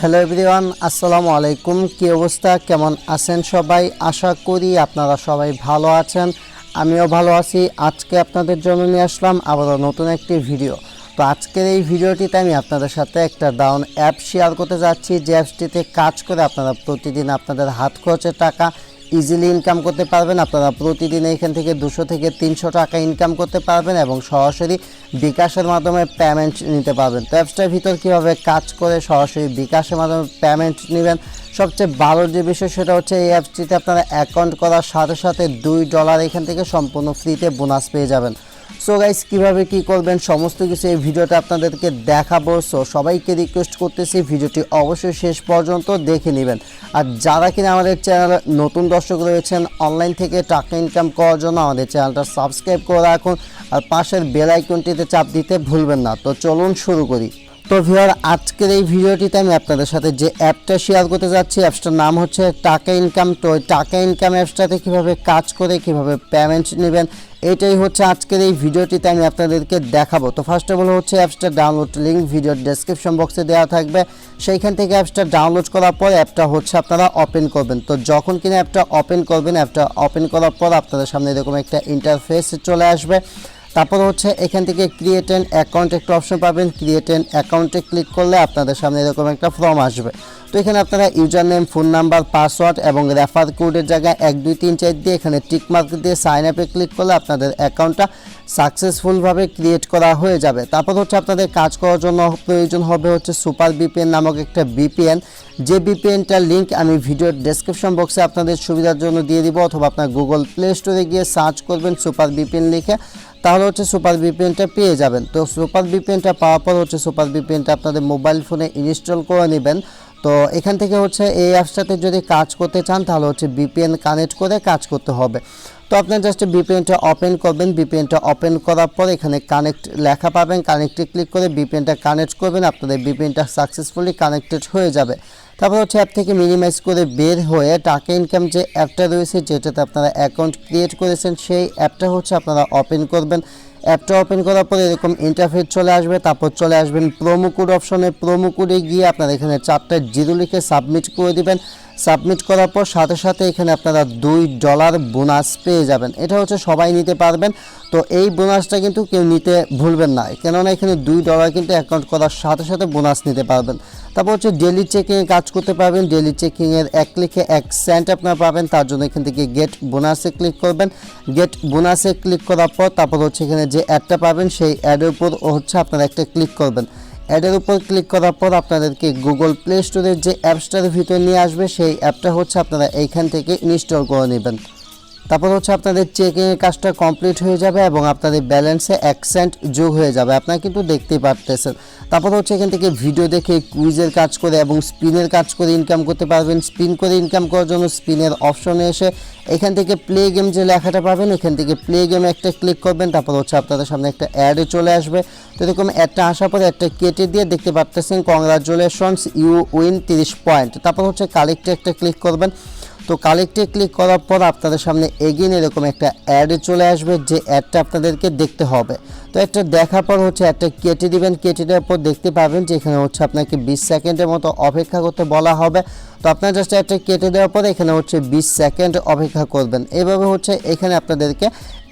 Hello everyone, আসসালামু আলাইকুম। কী অবস্থা? কেমন আছেন সবাই? আশা করি আপনারা সবাই ভালো আছেন। আমিও ভালো আছি। আজকে আপনাদের জন্য নিয়ে আসলাম আবারও নতুন একটি ভিডিও। তো আজকের এই ভিডিওটিতে আমি আপনাদের সাথে একটা ডাউন অ্যাপ শেয়ার করতে যাচ্ছি। যে অ্যাপসটিতে কাজ করে আপনারা প্রতিদিন আপনাদের হাত খরচের টাকা ইজিলি ইনকাম করতে পারবেন। আপনারা প্রতিদিন এখান থেকে দুশো থেকে তিনশো টাকা ইনকাম করতে পারবেন এবং সরাসরি বিকাশের মাধ্যমে পেমেন্ট নিতে পারবেন। তো অ্যাপসটার ভিতর কীভাবে কাজ করে সরাসরি বিকাশের মাধ্যমে পেমেন্ট নেবেন? সবচেয়ে ভালো যে বিষয় সেটা হচ্ছে এই অ্যাপসটিতে আপনারা অ্যাকাউন্ট করার সাথে সাথে দুই ডলার এখান থেকে সম্পূর্ণ ফ্রিতে বোনাস পেয়ে যাবেন। সো গাইস কীভাবে কি করবেন, সমস্ত কিছু এই ভিডিওটা আপনাদেরকে দেখাবো। সো সবাইকে রিকোয়েস্ট করতেছি, ভিডিওটি অবশ্যই শেষ পর্যন্ত দেখে নেবেন। আর যারা কিনা আমাদের চ্যানেলে নতুন দর্শক রয়েছেন অনলাইন থেকে টাকা ইনকাম করার জন্য আমাদের চ্যানেলটা সাবস্ক্রাইব করে রাখুন। আর পাশের বেল আইকনটিতে চাপ দিতে ভুলবেন না। তো চলুন শুরু করি। তো ভিওর আজকের এই ভিডিওটিতে আমি আপনাদের সাথে যে অ্যাপটা শেয়ার করতে যাচ্ছি, অ্যাপসটার নাম হচ্ছে টাকা ইনকাম তো টাকা ইনকাম অ্যাপসটাতে কীভাবে কাজ করে, কীভাবে পেমেন্ট নেবেন, এটাই হচ্ছে আজকের এই ভিডিওটিতে আমি আপনাদেরকে দেখাবো। তো ফার্স্ট অফ অল হচ্ছে অ্যাপসটা ডাউনলোড লিঙ্ক ভিডিওর ডেসক্রিপশন বক্সে দেওয়া থাকবে। সেইখান থেকে অ্যাপসটা ডাউনলোড করার পর অ্যাপটা হচ্ছে আপনারা ওপেন করবেন। তো যখন কিনা অ্যাপটা ওপেন করবেন, অ্যাপটা ওপেন করার পর আপনাদের সামনে এরকম একটা ইন্টারফেস চলে আসবে। তারপর হচ্ছে এখান থেকে ক্রিয়েট অ্যান অ্যাকাউন্ট একটা অপশন পাবেন ক্রিয়েট অ্যান অ্যাকাউন্টে ক্লিক করলে আপনাদের সামনে এরকম একটা ফর্ম আসবে। তো এখানে আপনারা user name phone number password এবং রেফার কোডের জায়গায় এক, দুই, তিন, চার দিয়ে এখানে টিক মার্ক দিয়ে সাইন আপে ক্লিক করলে আপনাদের অ্যাকাউন্টটা সাকসেসফুলভাবে ক্রিয়েট করা হয়ে যাবে। তারপর হচ্ছে আপনাদের কাজ করার জন্য প্রয়োজন হবে হচ্ছে সুপার বিপিএন নামক একটা বিপিএন যে বিপিএনটার লিঙ্ক আমি ভিডিওর ডেসক্রিপশন বক্সে আপনাদের সুবিধার জন্য দিয়ে দিব, অথবা আপনার গুগল প্লে স্টোরে গিয়ে সার্চ করবেন সুপার বিপিএন লিখে। তাহলে হচ্ছে সুপার ভিপিএনটা পেয়ে যাবেন। তো সুপার বিপিএনটা পাওয়ার পর হচ্ছে সুপার বিপিএনটা আপনাদের মোবাইল ফোনে ইনস্টল করে নেবেন। তো এখান থেকে হচ্ছে এই অ্যাপসটাতে যদি কাজ করতে চান, তাহলে হচ্ছে বিপিএন কানেক্ট করে কাজ করতে হবে। তো আপনার জাস্ট বিপিএনটা ওপেন করবেন। বিপিএনটা ওপেন করার পর এখানে কানেক্ট লেখা পাবেন। কানেক্টে ক্লিক করে বিপিএনটা কানেক্ট করবেন। আপনাদের বিপিএনটা সাকসেসফুলি কানেক্টেড হয়ে যাবে। তারপর হচ্ছে অ্যাপ থেকে মিনিমাইজ করে বের হয়ে টাকা ইনকাম যে অ্যাপটা রয়েছে, যেটাতে আপনারা অ্যাকাউন্ট ক্রিয়েট করেছেন, সেই অ্যাপটা হচ্ছে আপনারা ওপেন করবেন। অ্যাপটা ওপেন করার পরে এরকম ইন্টারফেস চলে আসবে, তারপর চলে আসবেন প্রোমো কোড অপশনে প্রোমো কোডে গিয়ে আপনারা এখানে চারটা জিরো লিখে সাবমিট করে দিবেন। সাবমিট করার পর সাথে সাথে এখানে আপনারা দুই ডলার বোনাস পেয়ে যাবেন। এটা হচ্ছে সবাই নিতে পারবেন। তো এই বোনাসটা কিন্তু কেউ নিতে ভুলবেন না। কেননা এখানে দুই ডলার কিন্তু অ্যাকাউন্ট করার সাথে সাথে বোনাস নিতে পারবেন। তারপর হচ্ছে ডেলি চেকিংয়ে কাজ করতে পারবেন। ডেলি চেকিংয়ের এক ক্লিকে এক সেন্ট আপনারা পাবেন। তার জন্য এখান থেকে গেট বোনাসে ক্লিক করবেন। গেট বোনাসে ক্লিক করার পর তারপর হচ্ছে এখানে যে অ্যাডটা পাবেন, সেই অ্যাডের উপর হচ্ছে আপনারা একটা ক্লিক করবেন। অ্যাডের উপর ক্লিক করার পর আপনাদেরকে গুগল প্লে স্টোরের যে অ্যাপসটার ভিতরে নিয়ে আসবে, সেই অ্যাপটা হচ্ছে আপনারা এইখান থেকে ইনস্টল করে নেবেন। তারপর হচ্ছে আপনাদের চেকিংয়ের কাজটা কমপ্লিট হয়ে যাবে এবং আপনাদের ব্যালেন্সে এক সেন্ট যোগ হয়ে যাবে। আপনারা কিন্তু দেখতেই পারতেছেন। তারপর হচ্ছে এখান থেকে ভিডিও দেখে কুইজের কাজ করে এবং স্পিনের কাজ করে ইনকাম করতে পারবেন। স্পিন করে ইনকাম করার জন্য স্পিনের অপশনে এসে এখান থেকে প্লে গেম যে লেখাটা পাবেন এখান থেকে প্লে গেমে একটা ক্লিক করবেন। তারপর হচ্ছে আপনাদের সামনে একটা অ্যাডে চলে আসবে। তো এরকম অ্যাডটা আসার পরে একটা কেটে দিয়ে দেখতে পারতেছেন কংগ্রাচুলেশনস ইউ উইন তিরিশ পয়েন্ট তারপর হচ্ছে কালেক্টে একটা ক্লিক করবেন। তো কালেক্টে ক্লিক করার পর আপনাদের সামনে এগিয়ে এরকম একটা অ্যাড চলে আসবে, যে অ্যাডটা আপনাদেরকে দেখতে হবে। তো একটা দেখার পর হচ্ছে একটা কেটে দিবেন, কেটে দেওয়ার পর দেখতে পাবেন যে এখানে হচ্ছে আপনাকে বিশ সেকেন্ডের মতো অপেক্ষা করতে বলা হবে। তো আপনার জাস্ট একটা কেটে দেওয়ার পর এখানে হচ্ছে বিশ সেকেন্ড অপেক্ষা করবেন। এভাবে হচ্ছে এখানে আপনাদেরকে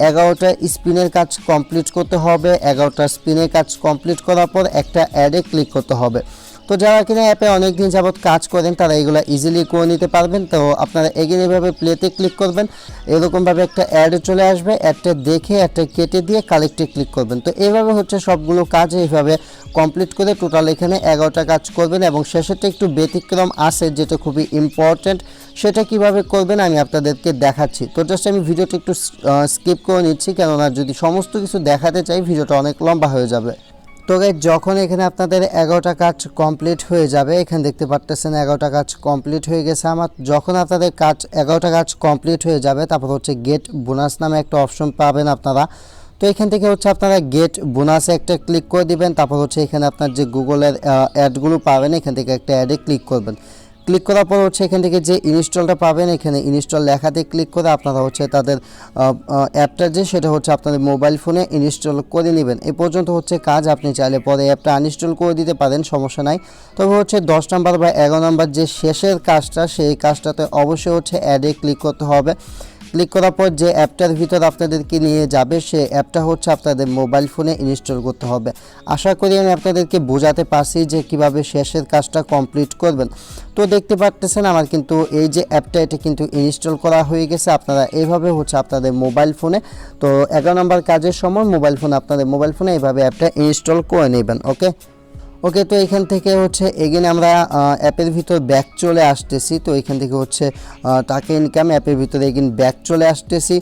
এগারোটা স্পিনের কাজ কমপ্লিট করতে হবে। এগারোটা স্পিনের কাজ কমপ্লিট করার পর একটা অ্যাডে ক্লিক করতে হবে। তো যারা কিনা অ্যাপে অনেক দিন যাবৎ কাজ করেন, তারা এগুলো ইজিলি করে নিতে পারবেন। তো আপনারা এগিয়ে এভাবে প্লেতে ক্লিক করবেন, এরকমভাবে একটা অ্যাড চলে আসবে। অ্যাডটা দেখে একটা কেটে দিয়ে কালেক্টে ক্লিক করবেন। তো এইভাবে হচ্ছে সবগুলো কাজ এইভাবে কমপ্লিট করে টোটাল এখানে এগারোটা কাজ করবেন এবং শেষেরটা একটু ব্যতিক্রম আছে, যেটা খুবই ইম্পর্ট্যান্ট সেটা কীভাবে করবেন আমি আপনাদেরকে দেখাচ্ছি। তো জাস্ট আমি ভিডিওটা একটু স্কিপ করে নিচ্ছি, কেননা যদি সমস্ত কিছু দেখাতে চাই, ভিডিওটা অনেক লম্বা হয়ে যাবে। তো যখন এখানে আপনাদের এগারোটা কাজ কমপ্লিট হয়ে যাবে, এখানে দেখতে পারতেছেন এগারোটা কাজ কমপ্লিট হয়ে গেছে আমার। যখন আপনাদের কাজ, এগারোটা কাজ কমপ্লিট হয়ে যাবে, তারপর হচ্ছে গেট বোনাস নামে একটা অপশন পাবেন আপনারা। তো এখান থেকে হচ্ছে আপনারা গেট বোনাসে একটা ক্লিক করে দিবেন, তারপর হচ্ছে এখানে আপনার যে গুগলের অ্যাডগুলো পাবেন, এখান থেকে একটা অ্যাডে ক্লিক করবেন। ক্লিক করার পর হচ্ছে এখান থেকে যে ইনস্টলটা পাবেন, এখানে ইনস্টল লেখাতে ক্লিক করে আপনারা হচ্ছে তাদের অ্যাপটা যে সেটা হচ্ছে আপনাদের মোবাইল ফোনে ইনস্টল করে নেবেন। এ পর্যন্ত হচ্ছে কাজ, আপনি চাইলে পরে অ্যাপটা আনইনস্টল করে দিতে পারেন, সমস্যা নাই। তবে হচ্ছে দশ নম্বর বা এগারো নম্বর যে শেষের কাজটা, সেই কাজটাতে অবশ্যই হচ্ছে অ্যাডে ক্লিক করতে হবে। ক্লিক করার পর যে অ্যাপটার ভিতর আপনাদেরকে নিয়ে যাবে, সে অ্যাপটা হচ্ছে আপনাদের মোবাইল ফোনে ইনস্টল করতে হবে। আশা করি আমি আপনাদেরকে বোঝাতে পারছি যে কীভাবে শেষের কাজটা কমপ্লিট করবেন। তো দেখতে পাচ্তেছেন আমার কিন্তু এই যে অ্যাপটা, এটা কিন্তু ইনস্টল করা হয়ে গেছে। আপনারা এইভাবে হচ্ছে আপনাদের মোবাইল ফোনে, তো এগারো নম্বর কাজের সময় মোবাইল ফোনে, আপনাদের মোবাইল ফোনে এইভাবে অ্যাপটা ইনস্টল করে নেবেন, ওকে? ওকে, তো এখান থেকে হচ্ছে এগেন আমরা অ্যাপের ভিতর ব্যাক চলে আসতেছি। তো এখান থেকে হচ্ছে টাকা ইনকাম অ্যাপের ভিতরে এগেন ব্যাক চলে আসতেছি।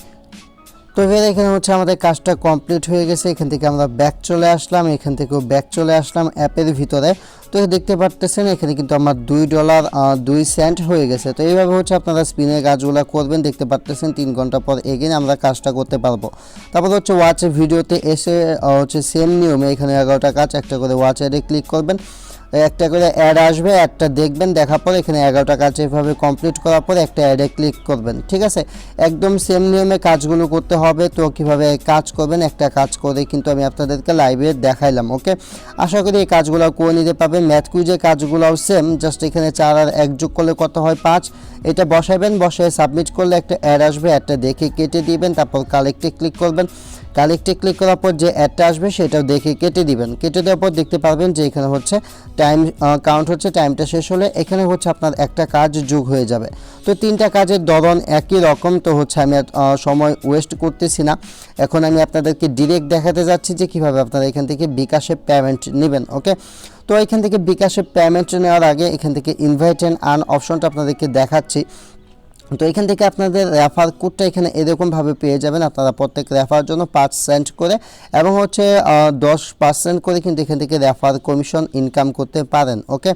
তো এবার এখানে হচ্ছে আমাদের কাজটা কমপ্লিট হয়ে গেছে। এখান থেকে আমরা ব্যাক চলে আসলাম, এখান থেকেও ব্যাক চলে আসলাম অ্যাপের ভিতরে। তো দেখতে পারতেছেন, এখানে কিন্তু আমার দুই ডলার দুই সেন্ট হয়ে গেছে। তো এইভাবে হচ্ছে আপনারা স্পিনের কাজগুলো করবেন, দেখতে পারতেছেন তিন ঘণ্টা পর এগেন আমরা কাজটা করতে পারব। তারপর হচ্ছে ওয়াচ ভিডিওতে এসে হচ্ছে সেম নিয়মে এখানে এগারোটা কাজ, একটা করে ওয়াচ অ্যাডে ক্লিক করবেন। একটা করে অ্যাড আসবে, একটা দেখবেন, দেখার পর এখানে এগারোটা কাজ এভাবে কমপ্লিট করার পর একটা অ্যাডে ক্লিক করবেন, ঠিক আছে? একদম সেম নিয়মে কাজগুলো করতে হবে। তো কীভাবে কাজ করবেন, একটা কাজ করে কিন্তু আমি আপনাদেরকে লাইভে দেখাইলাম ওকে আশা করি এই কাজগুলো করে নিতে পারবেন। ম্যাথ কুইজের কাজগুলোও সেম জাস্ট এখানে চার আর এক যোগ করলে কত হয়? পাঁচ। এটা বসাবেন বসায় সাবমিট করলে একটা অ্যাড আসবে অ্যাডটা দেখে কেটে দিবেন, তারপর কালেক্টে ক্লিক করবেন। কালেক্টে ক্লিক করার পর যে অ্যাডটা আসবে, সেটাও দেখে কেটে দিবেন। কেটে দেওয়ার পর দেখতে পারবেন যে এখানে হচ্ছে টাইম কাউন্ট হচ্ছে টাইমটা শেষ হলে এখানে হচ্ছে আপনার একটা কাজ যোগ হয়ে যাবে। তো তিনটা কাজের ধরন একই রকম, তো হচ্ছে আমি সময় ওয়েস্ট করতেছি না। এখন আমি আপনাদেরকে ডিরেক্ট দেখাতে যাচ্ছি যে কীভাবে আপনারা এখান থেকে বিকাশে পেমেন্ট নেবেন ওকে তো এখান থেকে বিকাশে পেমেন্ট নেওয়ার আগে এখান থেকে ইনভাইট অ্যান্ড আর্ন অপশনটা আপনাদেরকে দেখাচ্ছি। তো এখান থেকে আপনাদের রেফার কোডটা এখানে এরকমভাবে পেয়ে যাবেন। আপনারা প্রত্যেক রেফার জন্য পাঁচ সেন্ট করে এবং হচ্ছে দশ পার্সেন্ট করে কিন্তু এখান থেকে রেফার কমিশন ইনকাম করতে পারেন ওকে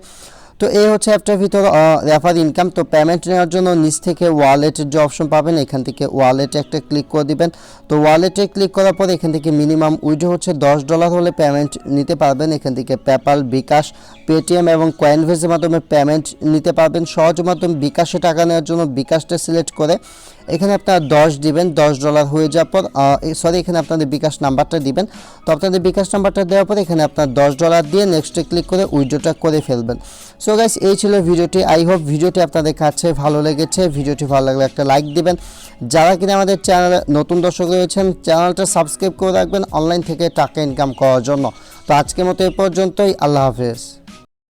তো এই হচ্ছে অ্যাপটার ভিতর রেফার ইনকাম তো পেমেন্ট নেওয়ার জন্য নিচ থেকে ওয়ালেটের যে অপশন পাবেন, এখান থেকে ওয়ালেটে একটা ক্লিক করে দিবেন। তো ওয়ালেটে ক্লিক করার পর এখান থেকে মিনিমাম উইডো হচ্ছে দশ ডলার হলে পেমেন্ট নিতে পারবেন। এখান থেকে পেপাল বিকাশ পেটিএম এবং কয়েনভেজের মাধ্যমে পেমেন্ট নিতে পারবেন। সহজ মাধ্যমে বিকাশে টাকা নেওয়ার জন্য বিকাশটা সিলেক্ট করে এখানে আপনারা দশ দিবেন, দশ ডলার হয়ে যাওয়ার পর সরি এখানে আপনাদের বিকাশ নাম্বারটা দিবেন। তো আপনাদের বিকাশ নাম্বারটা দেওয়ার পর এখানে আপনার দশ ডলার দিয়ে নেক্সটে ক্লিক করে উইড্রোটা করে ফেলবেন। সো গাইস এই ছিল ভিডিওটি। আই হোপ ভিডিওটি আপনাদের কাছে ভালো লেগেছে। ভিডিওটি ভালো লাগলে একটা লাইক দিবেন। যারা কিনা আমাদের চ্যানেলে নতুন দর্শক রয়েছেন চ্যানেলটা সাবস্ক্রাইব করে রাখবেন। অনলাইন থেকে টাকা ইনকাম করার জন্য। তো আজকের মতো এ পর্যন্তই। আল্লাহ হাফেজ।